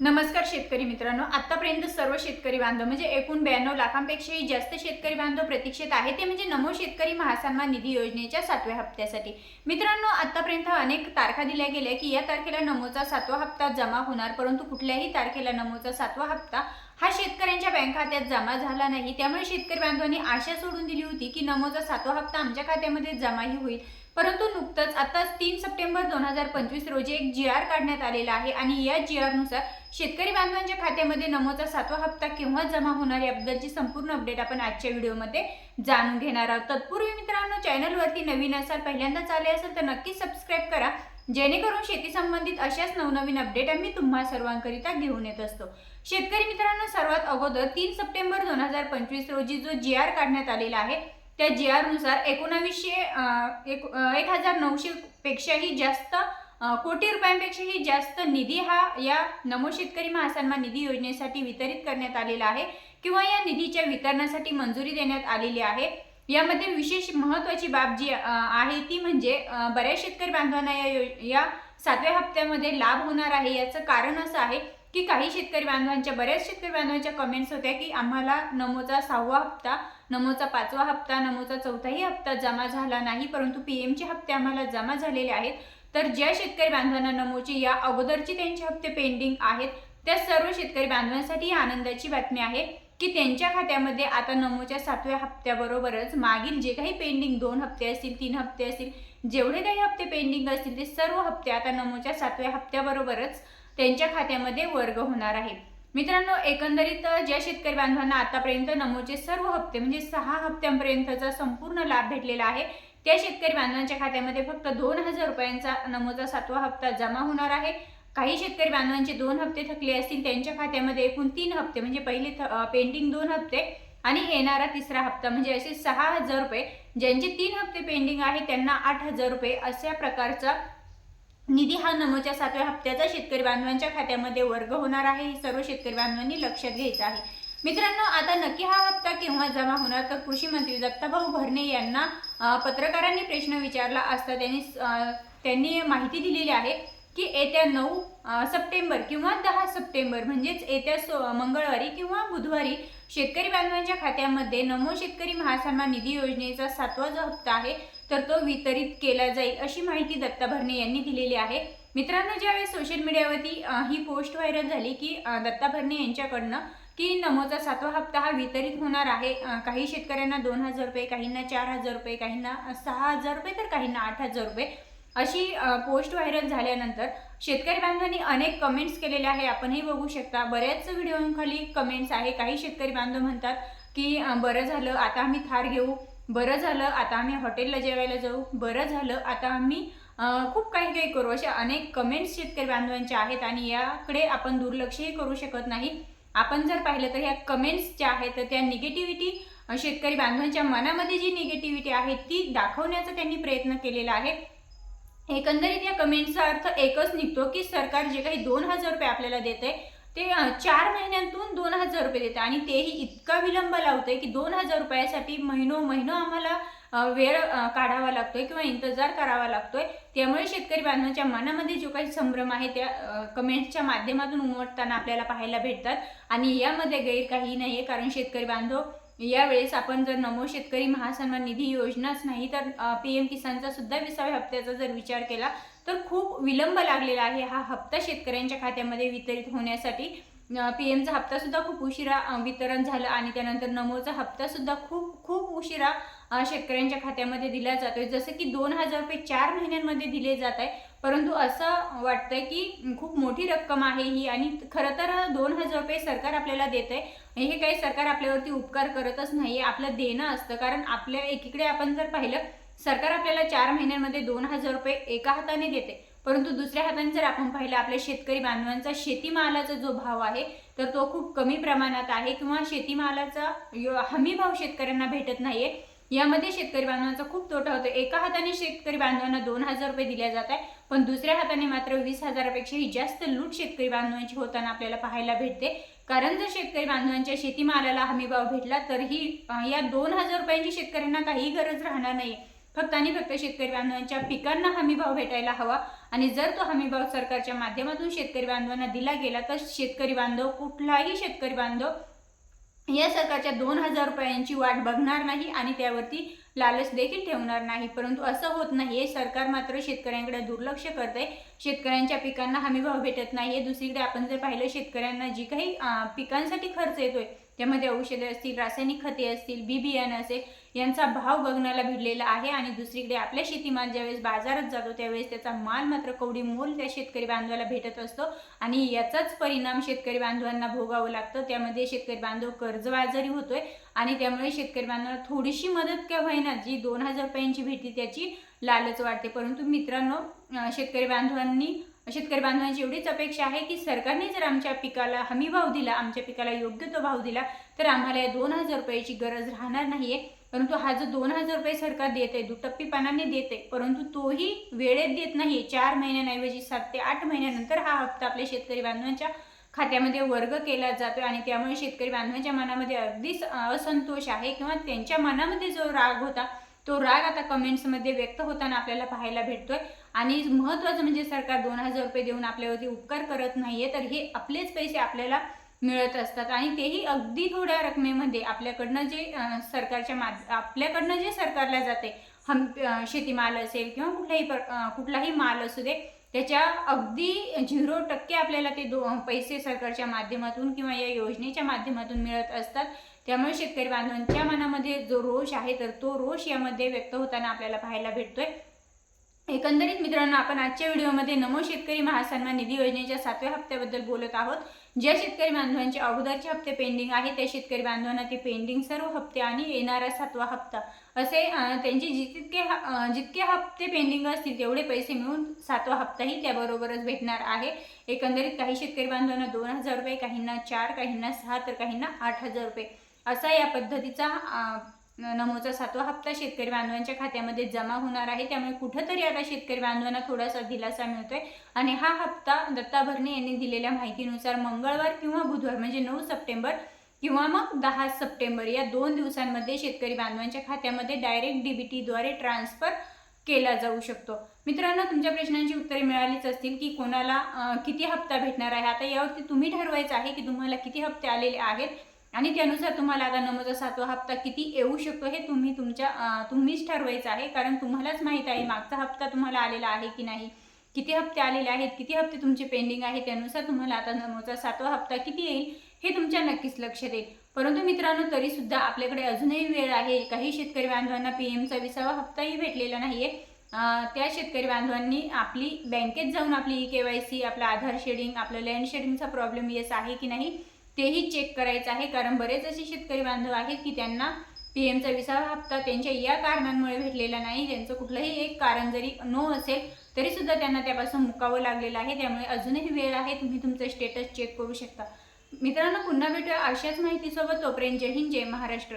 नमस्कार शेतकरी मित्रांनो. आतापर्यंत सर्व शेतकरी बांधव म्हणजे एकूण ब्याण्णव लाखांपेक्षाही जास्त शेतकरी बांधव प्रतीक्षेत आहे. ते म्हणजे नमो शेतकरी महासन्मान निधी योजनेच्या सातव्या हप्त्यासाठी. मित्रांनो आतापर्यंत अनेक तारखा दिल्या गेल्या की या तारखेला नमोचा सातवा हप्ता जमा होणार परंतु कुठल्याही तारखेला नमोचा सातवा हप्ता हा शेतकऱ्यांच्या बँक खात्यात जमा झाला नाही. त्यामुळे शेतकरी बांधवांनी आशा सोडून दिली होती की नमोचा सातवा हप्ता आमच्या खात्यामध्ये जमाही होईल. परंतु नुकतंच आता तीन सप्टेंबर दोन हजार पंचवीस रोजी एक जी आर काढण्यात आलेला आहे आणि या जी आरनुसार शेतकरी बांधवांच्या खात्यामध्ये नमोचा सातवा हप्ता केव्हा जमा होणार याबद्दलची संपूर्ण अपडेट आपण आजच्या व्हिडिओमध्ये जाणून घेणार आहोत. तत्पूर्वी मित्रांनो चॅनलवरती नवीन असाल पहिल्यांदाच आले असेल तर नक्की सबस्क्राईब करा. जेणेकरून शेती संबंधित अशाच नवनवीन अपडेट आम्ही तुम्हा सर्वांकरिता घेऊन येत असतो. शेतकरी मित्रांनो सर्वात अगोदर तीन सप्टेंबर दोन हजार पंचवीस रोजी जो जी आर काढण्यात आलेला आहे त्या जी आरनुसार एकोणावीसशे एक एक हजार नऊशे पेक्षाही जास्त कोटी रुपयांपेक्षाही जास्त निधी हा या नमो शेतकरी महासन्मान निधी योजनेसाठी वितरित करण्यात आलेला आहे किंवा या निधीच्या वितरणासाठी मंजुरी देण्यात आलेली आहे. यामध्ये विशेष महत्त्वाची बाब जी आहे ती म्हणजे बऱ्याच शेतकरी बांधवांना या यो- या सातव्या हप्त्यामध्ये लाभ होणार आहे याचं कारण असं आहे की काही शेतकरी बांधवांच्या बऱ्याच शेतकरी बांधवांच्या कमेंट्स होत्या की आम्हाला नमोचा सहावा हप्ता नमोचा पाचवा हप्ता नमोचा चौथाही हप्ता जमा झाला नाही परंतु पी एमचे हप्ते आम्हाला जमा झालेले आहेत. तर ज्या शेतकरी बांधवांना नमोचे या अगोदरचे त्यांचे हप्ते पेंडिंग आहेत त्या सर्व शेतकरी बांधवांसाठी ही आनंदाची बातमी आहे की त्यांच्या खात्यामध्ये आता नमोच्या सातव्या हप्त्याबरोबरच मागील जे काही पेंडिंग दोन हप्ते असतील तीन हप्ते असतील जेवढे काही हप्ते पेंडिंग असतील ते सर्व हप्ते आता नमोच्या सातव्या हप्त्याबरोबरच त्यांच्या खात्यामध्ये वर्ग होणार आहे. मित्रांनो एकंदरीत ज्या शेतकरी बांधवांना आतापर्यंत नमोचे सर्व हप्ते म्हणजे सहा हप्त्यांपर्यंतचा संपूर्ण लाभ भेटलेला आहे त्या शेतकरी बांधवांच्या खात्यामध्ये फक्त दोन हजार रुपयांचा नमोचा सातवा हप्ता जमा होणार आहे. काही शेतकरी बांधवांचे दोन हप्ते थकले असतील त्यांच्या खात्यामध्ये एकूण तीन हप्ते म्हणजे पहिले पेंडिंग दोन हप्ते आणि येणारा तिसरा हप्ता म्हणजे असे सहा हजार रुपये ज्यांचे तीन हप्ते पेंडिंग आहे त्यांना आठ हजार रुपये अशा प्रकारचा निधी हा नमोच्या सातव्या हप्त्याचा शेतकरी बांधवांच्या खात्यामध्ये वर्ग होणार आहे. हे सर्व शेतकरी बांधवांनी लक्षात घ्यायचं आहे. मित्रांनो आता नक्की हा हप्ता केव्हा जमा होणार? तर कृषी मंत्री दत्ताभाऊ भरणे यांना पत्रकारांनी प्रश्न विचारला असता त्यांनी त्यांनी माहिती दिलेली आहे की येत्या नऊ सप्टेंबर किंवा दहा सप्टेंबर म्हणजेच येत्या सो मंगळवारी किंवा बुधवारी शेतकरी बांधवांच्या खात्यामध्ये नमो शेतकरी महासन्मान निधी योजनेचा सातवा जो हप्ता आहे तर तो वितरित केला जाईल अशी माहिती दत्ता भरणे यांनी दिलेली आहे. मित्रांनो ज्यावेळेस सोशल मीडियावरती ही पोस्ट व्हायरल झाली की दत्ता भरणे यांच्याकडनं की नमोचा सातवा हप्ता हा वितरित होणार आहे. काही शेतकऱ्यांना दोन हजार रुपये काहींना चार हजार रुपये काहींना सहा हजार रुपये तर काहींना आठ हजार रुपये अशी पोस्ट व्हायरल झाल्यानंतर शेतकरी बांधवांनी अनेक कमेंट्स केलेले आहे आपणही बघू शकता. बऱ्याच व्हिडिओखाली कमेंट्स आहे. काही शेतकरी बांधव म्हणतात की बरं झालं आता आम्ही थार घेऊ. बरं झालं आता आम्ही हॉटेलला जेवायला जाऊ. बरं झालं आता आम्ही खूप काही काही करू. अशा अनेक कमेंट्स शेतकरी बांधवांच्या आहेत आणि याकडे आपण दुर्लक्षही करू शकत नाही. आपण जर पाहिलं तर ह्या कमेंट्स ज्या आहेत तर त्या निगेटिव्हिटी शेतकरी बांधवांच्या मनामध्ये जी निगेटिव्हिटी आहे ती दाखवण्याचा त्यांनी प्रयत्न केलेला आहे. एकंदरीत या कमेंटचा अर्थ एकच निघतो की सरकार जे काही दोन हजार रुपये आपल्याला देते ते चार महिन्यांतून दोन हजार रुपये देते आणि तेही इतका विलंब लावते की दोन हजार रुपयासाठी महिनो महिनो आम्हाला वेळ काढावा लागतोय किंवा इंतजार करावा लागतोय त्यामुळे शेतकरी बांधवांच्या मनामध्ये जो काही संभ्रम आहे त्या कमेंट्सच्या माध्यमातून उमटताना आपल्याला पाहायला भेटतात. आणि यामध्ये गैर काही नाही आहे कारण शेतकरी बांधव यावेळेस आपण जर नमो शेतकरी महासन्मान निधी योजनाच नाही तर पी एम किसानचा सुद्धा विसाव्या हप्त्याचा जर विचार केला तर खूप विलंब लागलेला आहे हा हप्ता शेतकऱ्यांच्या खात्यामध्ये वितरित होण्यासाठी. पी एमचा हप्ता सुद्धा खूप उशिरा वितरण झालं आणि त्यानंतर नमोचा हप्ता सुद्धा खूप खूप उशिरा शेतकऱ्यांच्या खात्यामध्ये दिला जातोय. जसं की दोन हजार रुपये चार महिन्यांमध्ये दिले जात आहे. परंतु असं वाटतंय की खूप मोठी रक्कम आहे ही आणि खरं तर दोन हजार रुपये सरकार आपल्याला देत आहे हे काही सरकार आपल्यावरती उपकार करतच नाही आपलं देणं असतं. कारण आपल्या एकीकडे आपण जर पाहिलं सरकार आपल्याला चार महिन्यांमध्ये दोन हजार रुपये एका हाताने देते परंतु दुसऱ्या हाताने जर आपण पाहिलं आपल्या शेतकरी बांधवांचा शेतीमालाचा जो भाव आहे तर तो खूप कमी प्रमाणात आहे किंवा शेतीमालाचा हमी भाव शेतकऱ्यांना भेटत नाहीये. यामध्ये शेतकरी बांधवांचा खूप तोटा होतो एका हाताने शेतकरी बांधवांना दोन हजार रुपये दिल्या जात आहे पण दुसऱ्या हाताने मात्र वीस हजारापेक्षाही जास्त लूट शेतकरी बांधवांची होताना आपल्याला पाहायला भेटते. कारण जर शेतकरी बांधवांच्या शेतीमालाला हमी भाव भेटला तर ही या दोन हजार रुपयांची शेतकऱ्यांना काही गरज राहणार नाही फक्त आणि फक्त शेतकरी बांधवांच्या पिकांना हमी भाव भेटायला हवा. आणि जर तो हमीभाव सरकारच्या माध्यमातून शेतकरी बांधवांना दिला गेला तर शेतकरी बांधव कुठलाही शेतकरी बांधव या सरकारच्या दोन हजार रुपयांची वाट बघणार नाही आणि त्यावरती लालच देखील ठेवणार नाही. परंतु असं होत नाही. सरकार मात्र शेतकऱ्यांकडे दुर्लक्ष करते शेतकऱ्यांच्या पिकांना हमीभाव भेटत नाही. दुसरीकडे आपण जर पाहिलं शेतकऱ्यांना जी काही पिकांसाठी खर्च येतोय त्यामध्ये औषधे असतील रासायनिक खते असतील बी बियाणं असेल यांचा भाव बघण्याला भिडलेला आहे आणि दुसरीकडे आपल्या शेतीमाल ज्यावेळेस बाजारात जातो त्यावेळेस त्याचा माल मात्र कवडी मोल त्या शेतकरी बांधवाला भेटत असतो आणि याचाच परिणाम शेतकरी बांधवांना भोगावं लागतं. त्यामध्ये शेतकरी बांधव कर्जबाजारी होतोय आणि त्यामुळे शेतकरी बांधवांना थोडीशी मदत का होईना जी दोन हजार रुपयांची भेटते त्याची लालच वाटते. परंतु मित्रांनो शेतकरी बांधवांनी शेतकरी बांधवांची एवढीच अपेक्षा आहे की सरकारने जर आमच्या पिकाला हमी भाव दिला आमच्या पिकाला योग्य तो भाव दिला तर आम्हाला या दोन हजार रुपयाची गरज राहणार नाहीये. परंतु हा जो दोन हजार रुपये सरकार देत आहे दुटप्पीपणाने देत आहे परंतु तोही वेळेत देत नाही चार महिन्यांऐवजी सात ते आठ महिन्यानंतर हा हप्ता आपल्या शेतकरी बांधवांच्या खात्यामध्ये वर्ग केला जातोय आणि त्यामुळे शेतकरी बांधवांच्या मनामध्ये अगदीच असंतोष आहे किंवा त्यांच्या मनामध्ये जो राग होता तो राग आता कमेंट्समध्ये व्यक्त होताना आपल्याला पाहायला भेटतोय. आणि महत्त्वाचं म्हणजे सरकार दोन हजार रुपये देऊन आपल्यावरती उपकार करत नाहीये तर हे आपलेच पैसे आपल्याला मिळत असतात. आणि तेही अगदी थोड्या रकमेमध्ये आपल्याकडनं जे सरकारच्या माध आपल्याकडनं जे सरकारला जाते हम शेतीमाल असेल किंवा कुठलाही प्र कुठलाही माल असू दे त्याच्या अगदी झिरो टक्के आपल्याला ते दो पैसे सरकारच्या माध्यमातून किंवा या योजनेच्या माध्यमातून मिळत असतात. त्यामुळे शेतकरी बांधवांच्या मनामध्ये जो रोष आहे तर तो रोष यामध्ये व्यक्त होताना आपल्याला पाहायला भेटतोय. एकंदरीत मित्रांनो आपण आजच्या व्हिडिओमध्ये नमो शेतकरी महासन्मान निधी योजनेच्या सातव्या हप्त्याबद्दल बोलत आहोत. ज्या शेतकरी बांधवांचे अगोदरचे हप्ते पेंडिंग आहे त्या शेतकरी बांधवांना ते पेंडिंग सर्व हप्ते आणि येणारा सातवा हप्ता. असे त्यांचे जितके जितके हप्ते पेंडिंग असतील तेवढे पैसे मिळून सातवा हप्ताही त्याबरोबरच भेटणार आहे. एकंदरीत काही शेतकरी बांधवांना दोन हजार रुपये काहींना चार काहींना सहा तर काहींना आठ हजार रुपये. असा या पद्धतीचा नमोचा सातवा हप्ता शेतकरी बांधवांच्या खात्यामध्ये जमा होणार आहे. त्यामुळे कुठंतरी आता शेतकरी बांधवांना थोडासा दिलासा मिळतोय. आणि हा हप्ता दत्ता भरणे यांनी दिलेल्या माहितीनुसार मंगळवार किंवा बुधवार म्हणजे नऊ सप्टेंबर किंवा मग दहा सप्टेंबर या दोन दिवसांमध्ये शेतकरी बांधवांच्या खात्यामध्ये डायरेक्ट डीबीटीद्वारे ट्रान्सफर केला जाऊ शकतो. मित्रांनो तुमच्या प्रश्नांची उत्तरे मिळालीच असतील की कोणाला किती हप्ता भेटणार आहे. आता यावरती तुम्ही ठरवायचं आहे की तुम्हाला किती हप्ते आलेले आहेत. आणि त्यानुसार तुम्हाला आता नमोचा सातवा हप्ता किती येऊ शकतो हे तुम्ही तुमच्या तुम्हीच ठरवायचं आहे. कारण तुम्हालाच माहीत आहे मागचा हप्ता तुम्हाला आलेला आहे की नाही? किती हप्ते आलेले आहेत? किती हप्ते तुमचे पेंडिंग आहे? त्यानुसार तुम्हाला आता नमोचा सातवा हप्ता किती येईल हे तुमच्या नक्कीच लक्षात येईल परंतु मित्रांनो तरी सुद्धा आपल्याकडे अजूनही वेळ आहे. काही शेतकरी बांधवांना पी एमचा विसावा हप्ताही भेटलेला नाही आहे त्या शेतकरी बांधवांनी आपली बँकेत जाऊन आपली ई के वाय सी आपलं आधार शेडिंग आपलं लँड शेडिंगचा प्रॉब्लेम येस आहे की नाही तेही चेक करायचं आहे. कारण बरेच असे शेतकरी बांधव आहेत की त्यांना पी एमचा विसावा हप्ता त्यांच्या या कारणांमुळे भेटलेला नाही. त्यांचं कुठलंही एक कारण जरी नो असेल तरी सुद्धा त्यांना त्यापासून मुकावं लागलेलं आहे. त्यामुळे अजूनही वेळ आहे. तुम्ही तुमचं स्टेटस चेक करू शकता. मित्रांनो पुन्हा भेटूया अशाच माहितीसोबत. तोपर्यंत जय हिंद जय महाराष्ट्र.